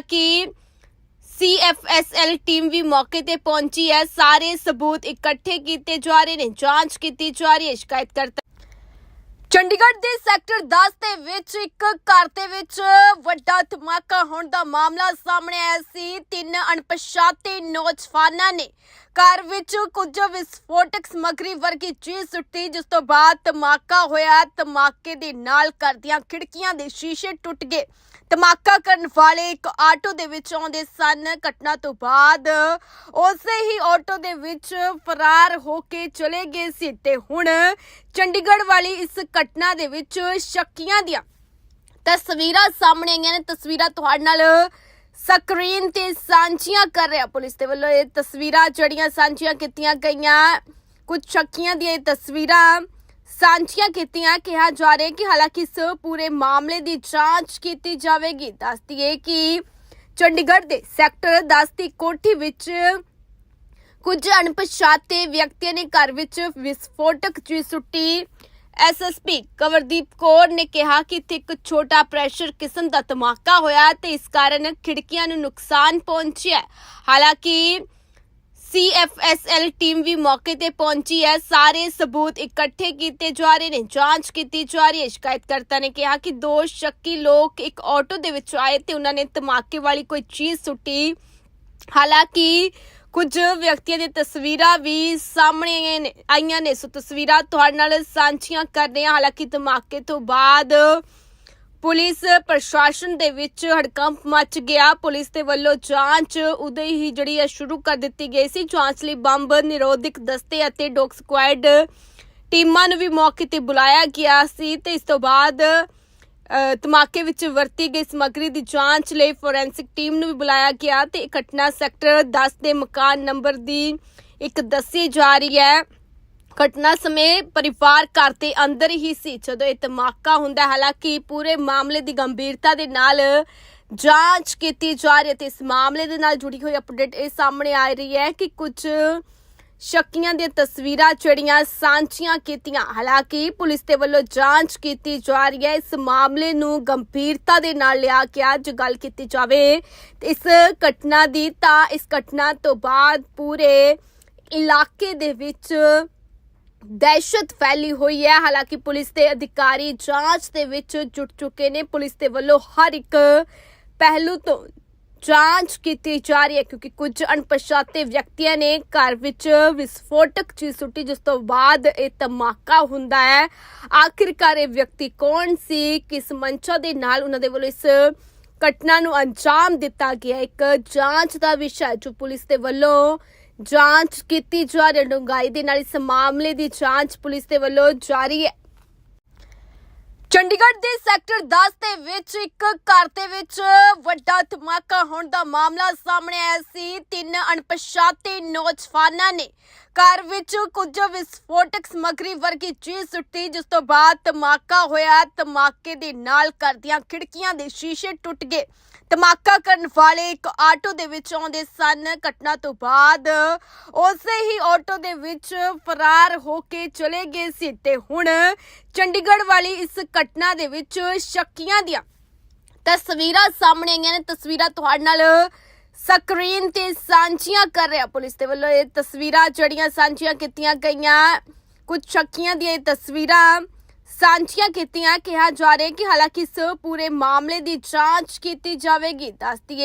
ਕਿ CFSL team ਵੀ ਮੌਕੇ ਤੇ ਪਹੁੰਚੀ ਹੈ। ਸਾਰੇ ਸਬੂਤ ਇਕੱਠੇ ਕੀਤੇ ਜਾ ਰਹੇ ਨੇ, ਜਾਂਚ ਕੀਤੀ ਜਾ ਰਹੀ ਹੈ ਸ਼ਿਕਾਇਤਕਰਤਾ ਚੰਡੀਗੜ੍ਹ ਦੇ ਸੈਕਟਰ 10 ਦੇ ਵਿੱਚ ਇੱਕ ਘਰ ਦੇ ਵਿੱਚ ਵੱਡਾ ਧਮਾਕਾ ਹੋਣ ਦਾ ਮਾਮਲਾ ਸਾਹਮਣੇ ਆਇਆ ਸੀ। ਤਿੰਨ ਅਣਪਛਾਤੇ ਨੌਜਵਾਨਾਂ ਨੇ ਘਰ ਵਿੱਚ ਕੁਝ ਵਿਸਫੋਟਕ ਸਮੱਗਰੀ ਵਰਗੀ ਚੀਜ਼ ਸੁੱਟੀ, ਜਿਸ ਤੋਂ ਬਾਅਦ ਧਮਾਕਾ ਹੋਇਆ। ਧਮਾਕੇ ਦੇ ਨਾਲ ਘਰ ਖਿੜਕੀਆਂ ਦੇ ਸ਼ੀਸ਼ੇ ਟੁੱਟ ਗਏ। ਧਮਾਕਾ ਕਰਨ ਵਾਲੇ ਇੱਕ ਆਟੋ ਦੇ ਵਿੱਚ ਆਉਂਦੇ ਸਨ। ਘਟਨਾ ਤੋਂ ਬਾਅਦ ਉਸੇ ਹੀ ਆਟੋ ਦੇ ਵਿੱਚ ਫਰਾਰ ਹੋ ਕੇ ਚਲੇ ਗਏ ਸੀ ਤੇ ਹੁਣ ਚੰਡੀਗੜ੍ਹ ਵਾਲੀ ਇਸ ਘਟਨਾ ਦੇ ਵਿੱਚ ਸ਼ੱਕੀਆਂ ਦੀਆਂ ਤਸਵੀਰਾਂ ਸਾਹਮਣੇ ਆਈਆਂ ਨੇ। ਤਸਵੀਰਾਂ ਤੁਹਾਡੇ ਨਾਲ ਸਕਰੀਨ ਤੇ ਸਾਂਝੀਆਂ ਕਰ ਰਿਹਾ ਪੁਲਿਸ ਦੇ ਵੱਲੋਂ ਇਹ ਤਸਵੀਰਾਂ, ਜਿਹੜੀਆਂ ਸਾਂਝੀਆਂ ਕੀਤੀਆਂ ਗਈਆਂ, ਕੁਝ ਸ਼ੱਕੀਆਂ ਦੀਆਂ ਇਹ ਤਸਵੀਰਾਂ ਸਾਂਝੀਆਂ ਕੀਤੀਆਂ, ਕਿਹਾ ਜਾ ਰਿਹਾ ਕਿ ਹਾਲਾਂਕਿ ਇਸ ਪੂਰੇ ਮਾਮਲੇ ਦੀ ਜਾਂਚ ਕੀਤੀ ਜਾਵੇਗੀ। ਦੱਸਦੀ ਹੈ ਕਿ ਚੰਡੀਗੜ੍ਹ ਦੇ ਸੈਕਟਰ 10 ਦੀ ਕੋਠੀ ਵਿੱਚ ਕੁਝ ਅਣਪਛਾਤੇ ਵਿਅਕਤੀਆਂ ਨੇ ਘਰ ਵਿੱਚ ਵਿਸਫੋਟਕ ਚੀਜ਼ ਸੁੱਟੀ। ਐਸਐਸਪੀ ਕਵਰਦੀਪ ਕੌਰ ਨੇ ਕਿਹਾ ਕਿ ਇੱਥੇ ਇੱਕ ਛੋਟਾ ਪ੍ਰੈਸ਼ਰ ਕਿਸਮ ਦਾ ਧਮਾਕਾ ਹੋਇਆ ਤੇ ਇਸ ਕਾਰਨ ਖਿੜਕੀਆਂ ਨੂੰ ਨੁਕਸਾਨ ਪਹੁੰਚਿਆ ਹਾਲਾਂਕਿ ਸੀਐਫਐਸਐਲ ਟੀਮ ਵੀ ਮੌਕੇ ਤੇ ਪਹੁੰਚੀ ਹੈ। ਸਾਰੇ ਸਬੂਤ ਇਕੱਠੇ ਕੀਤੇ ਜਾ ਰਹੇ ਨੇ, ਜਾਂਚ ਕੀਤੀ ਜਾ ਰਹੀ ਹੈ। ਸ਼ਿਕਾਇਤਕਰਤਾ ਨੇ ਕਿਹਾ ਕਿ ਦੋ ਸ਼ੱਕੀ ਲੋਕ ਇੱਕ ਆਟੋ ਦੇ ਵਿੱਚ ਆਏ ਤੇ ਉਹਨਾਂ ਨੇ ਧਮਾਕੇ ਵਾਲੀ ਕੋਈ ਚੀਜ਼ ਸੁੱਟੀ। ਹਾਲਾਂਕਿ ਕੁਝ ਵਿਅਕਤੀਆਂ ਦੀਆਂ ਤਸਵੀਰਾਂ ਵੀ ਸਾਹਮਣੇ ਆਈਆਂ ਨੇ- ਸੋ ਤਸਵੀਰਾਂ ਤੁਹਾਡੇ ਨਾਲ ਸਾਂਝੀਆਂ ਕਰਦੇ ਹਾਂ। ਹਾਲਾਂਕਿ ਧਮਾਕੇ ਤੋਂ ਬਾਅਦ ਪੁਲਿਸ ਪ੍ਰਸ਼ਾਸਨ ਦੇ ਵਿੱਚ ਹੜਕੰਪ ਮਚ ਗਿਆ। ਪੁਲਿਸ ਦੇ ਵੱਲੋਂ ਜਾਂਚ ਉਦੋਂ ਹੀ ਜਿਹੜੀ ਹੈ ਸ਼ੁਰੂ ਕਰ ਦਿੱਤੀ ਗਈ ਸੀ। ਜਾਂਚ ਲਈ ਬੰਬ ਨਿਰੋਧਕ ਦਸਤੇ ਅਤੇ ਡੌਗ ਸਕੁਐਡ ਟੀਮਾਂ ਨੂੰ ਵੀ ਮੌਕੇ ਤੇ ਬੁਲਾਇਆ ਗਿਆ ਸੀ ਤੇ ਇਸ ਤੋਂ ਬਾਅਦ ਧਮਾਕੇ ਵਿੱਚ ਵਰਤੀ ਗਈ ਸਮੱਗਰੀ ਦੀ ਜਾਂਚ ਲਈ ਫੋਰੈਂਸਿਕ ਟੀਮ ਨੂੰ ਵੀ ਬੁਲਾਇਆ ਗਿਆ ਤੇ ਇਹ ਘਟਨਾ ਸੈਕਟਰ 10 ਦੇ ਮਕਾਨ ਨੰਬਰ ਦੀ ਇੱਕ ਦੱਸੀ ਜਾ ਰਹੀ ਹੈ। ਘਟਨਾ ਸਮੇਂ ਪਰਿਵਾਰ ਘਰ ਦੇ ਅੰਦਰ ਹੀ ਸੀ। ਜਦੋਂ ਇਹ ਧਮਾਕਾ ਹੁੰਦਾ, ਹਾਲਾਂਕਿ ਪੂਰੇ ਮਾਮਲੇ ਦੀ ਗੰਭੀਰਤਾ ਦੇ ਨਾਲ ਜਾਂਚ ਕੀਤੀ ਜਾ ਰਹੀ ਹੈ ਤੇ ਇਸ ਮਾਮਲੇ ਦੇ ਨਾਲ ਜੁੜੀ ਹੋਈ ਅਪਡੇਟ ਇਹ ਸਾਹਮਣੇ ਆ ਰਹੀ ਹੈ ਕਿ ਕੁਝ ਸ਼ੱਕੀਆਂ ਦੀਆਂ ਤਸਵੀਰਾਂ ਜਿਹੜੀਆਂ ਸਾਂਝੀਆਂ ਕੀਤੀਆਂ। ਹਾਲਾਂਕਿ ਪੁਲਿਸ ਦੇ ਵੱਲੋਂ ਜਾਂਚ ਕੀਤੀ ਜਾ ਰਹੀ ਹੈ। ਇਸ ਮਾਮਲੇ ਨੂੰ ਗੰਭੀਰਤਾ ਦੇ ਨਾਲ ਲਿਆ ਗਿਆ ਜੇ ਗੱਲ ਕੀਤੀ ਜਾਵੇ। ਇਸ ਘਟਨਾ ਦੀ ਤਾਂ ਇਸ ਘਟਨਾ ਤੋਂ ਬਾਅਦ ਪੂਰੇ ਇਲਾਕੇ ਦੇ ਵਿੱਚ ਦਹਿਸ਼ਤ ਫੈਲੀ ਹੋਈ ਹੈ। ਹਾਲਾਂਕਿ ਪੁਲਿਸ ਦੇ ਅਧਿਕਾਰੀ ਜਾਂਚ ਦੇ ਵਿੱਚ ਜੁਟ ਚੁੱਕੇ ਨੇ। ਪੁਲਿਸ ਦੇ ਵੱਲੋਂ ਹਰ ਇੱਕ ਪਹਿਲੂ ਤੋਂ ਜਾਂਚ ਕੀਤੀ ਜਾ ਰਹੀ ਹੈ ਕਿਉਂਕਿ ਕੁਝ ਅਣਪਛਾਤੇ ਵਿਅਕਤੀਆਂ ਨੇ ਘਰ ਵਿੱਚ ਵਿਸਫੋਟਕ ਚੀਜ਼ ਸੁੱਟੀ, ਜਿਸ ਤੋਂ ਬਾਅਦ ਇਹ ਧਮਾਕਾ ਹੁੰਦਾ ਹੈ। ਆਖਿਰਕਾਰ ਇਹ ਵਿਅਕਤੀ ਕੌਣ ਸੀ? ਕਿਸ ਮੰਸ਼ਾ ਦੇ ਨਾਲ ਉਹਨਾਂ ਦੇ ਵੱਲੋਂ ਇਸ ਘਟਨਾ ਨੂੰ ਅੰਜਾਮ ਦਿੱਤਾ ਗਿਆ? ਇੱਕ ਜਾਂਚ ਦਾ ਵਿਸ਼ਾ ਜੋ ਪੁਲਿਸ ਦੇ ਵੱਲੋਂ ਜਾਂਚ ਕੀਤੀ ਜਾ ਰਹੀ ਹੈ। ਡੂੰਘਾਈ ਦੇ ਨਾਲ ਇਸ ਮਾਮਲੇ ਦੀ ਜਾਂਚ ਪੁਲਿਸ ਦੇ ਵੱਲੋਂ ਜਾਰੀ ਹੈ। ਚੰਡੀਗੜ੍ਹ ਦੇ ਸੈਕਟਰ 10 ਦੇ ਵਿੱਚ ਇੱਕ ਘਰ ਦੇ ਵਿੱਚ ਵੱਡਾ ਧਮਾਕਾ ਹੋਣ ਦਾ ਮਾਮਲਾ ਸਾਹਮਣੇ ਆਇਆ ਸੀ। ਤਿੰਨ ਅਣਪਛਾਤੇ ਨੌਜਵਾਨਾਂ ਨੇ ਘਰ ਵਿੱਚ ਕੁਝ ਵਿਸਫੋਟਕ ਸਮੱਗਰੀ ਵਰਗੀ ਚੀਜ਼ ਸੁੱਟੀ, ਜਿਸ ਤੋਂ ਬਾਅਦ ਧਮਾਕਾ ਹੋਇਆ। ਧਮਾਕੇ ਦੇ ਨਾਲ ਘਰ ਖਿੜਕੀਆਂ ਦੇ ਸ਼ੀਸ਼ੇ ਟੁੱਟ ਗਏ। ਧਮਾਕਾ ਕਰਨ ਵਾਲੇ ਇੱਕ ਆਟੋ ਦੇ ਵਿੱਚ ਆਉਂਦੇ ਸਨ। ਘਟਨਾ ਤੋਂ ਬਾਅਦ ਉਸੇ ਹੀ ਆਟੋ ਦੇ ਵਿੱਚ ਫਰਾਰ ਹੋ ਕੇ ਚਲੇ ਗਏ ਸੀ ਤੇ ਹੁਣ ਚੰਡੀਗੜ੍ਹ ਵਾਲੀ ਇਸ ਘਟਨਾ ਦੇ ਵਿੱਚ ਸ਼ੱਕੀਆਂ ਦੀਆਂ ਤਸਵੀਰਾਂ ਸਾਹਮਣੇ ਆਈਆਂ ਨੇ। ਤਸਵੀਰਾਂ ਤੁਹਾਡੇ ਨਾਲ ਸਕਰੀਨ ਤੇ ਸਾਂਝੀਆਂ ਕਰ ਰਿਹਾ ਪੁਲਿਸ ਦੇ ਵੱਲੋਂ ਇਹ ਤਸਵੀਰਾਂ, ਜਿਹੜੀਆਂ ਸਾਂਝੀਆਂ ਕੀਤੀਆਂ ਗਈਆਂ, ਕੁਝ ਸ਼ੱਕੀਆਂ ਦੀਆਂ ਇਹ ਤਸਵੀਰਾਂ ਸਾਂਝੀਆਂ ਕੀਤੀਆਂ, ਕਿਹਾ ਜਾ ਰਿਹਾ ਕਿ ਹਾਲਾਂਕਿ ਇਸ ਪੂਰੇ ਮਾਮਲੇ ਦੀ ਜਾਂਚ ਕੀਤੀ ਜਾਵੇਗੀ। ਦੱਸਦੀ